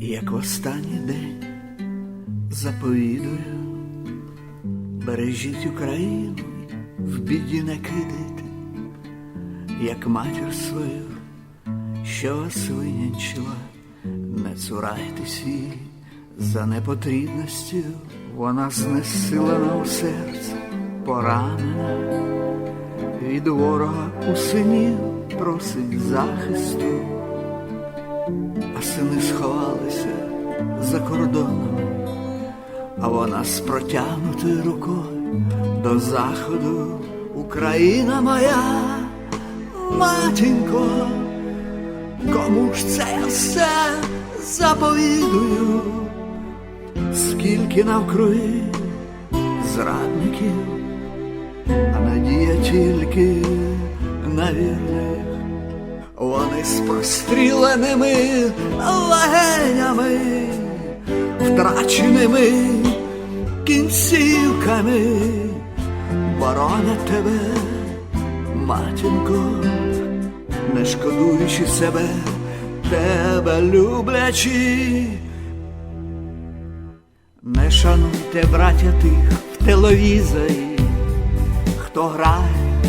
як в останній день заповідую, бережіть Україну, в біді не кидайте, як матір свою, що вас винянчила, не цурайтесь її за непотрібністю, вона знесилена у серце, поранена. Від ворога у синів просить захисту, сини сховалися за кордоном, а вона з протягнутою рукою до заходу, Україна моя, матінко, кому ж це я все заповідую, скільки навкруги зрадників а надія тільки на вірних. Вони з простріленими легенями, втраченими кінцівками, боронять тебе, матінко, не шкодуючи себе, тебе люблячи. Не шануйте, браття тих в телевізорі, хто грає,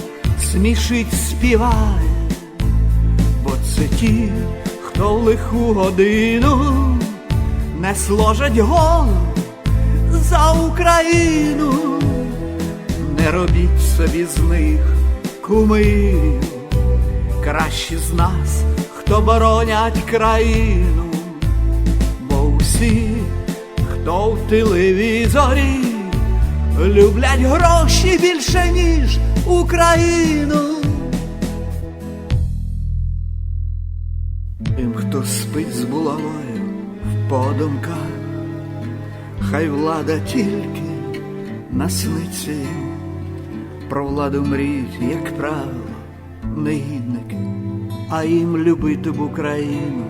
смішить, співає, ті, хто в лиху годину не сложать голову за Україну, не робіть собі з них кумирів, кращі з нас, хто боронять країну, бо усі, хто в телевізорі, люблять гроші більше, ніж Україну. Спить з булавою в подумках, хай влада тільки насниться їм. Про владу мріють, як правило, негідники, а їм любити б Україну,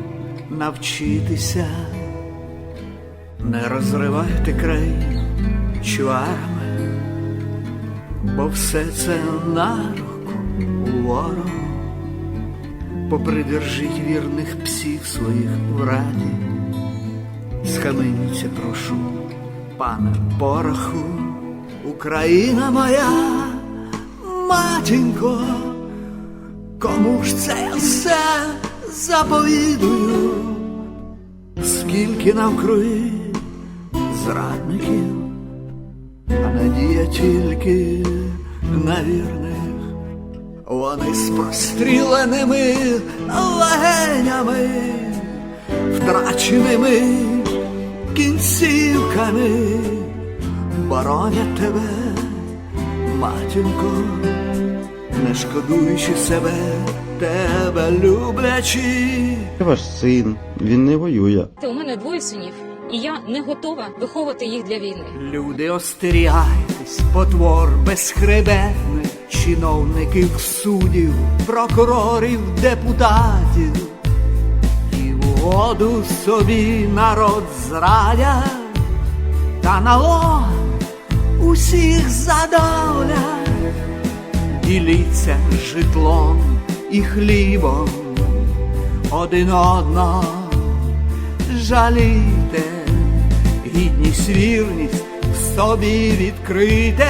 навчитися. Не розривайте країну чварами, бо все це на руку ворогу. Попридержіть вірних псів своїх в раді. Схаменіться, прошу, пане пороху, Україна моя, матінко, кому ж це все заповідую, скільки навкруги зрадників, а надія тільки на вірних. Вони з простріленими легенями, втраченими кінцівками, боронять тебе, матінко, не шкодуючи себе, тебе люблячи. Ваш син, він не воює. У мене двоє синів, і я не готова виховувати їх для війни. Люди остерігайтесь, потвор безхребетних, чиновників суддів, прокурорів, депутатів, і воду собі народ зрадять, та налог усіх задавлять, діліться житлом і хлібом, один одного. Жалійте, гідність, вірність в собі відкрите,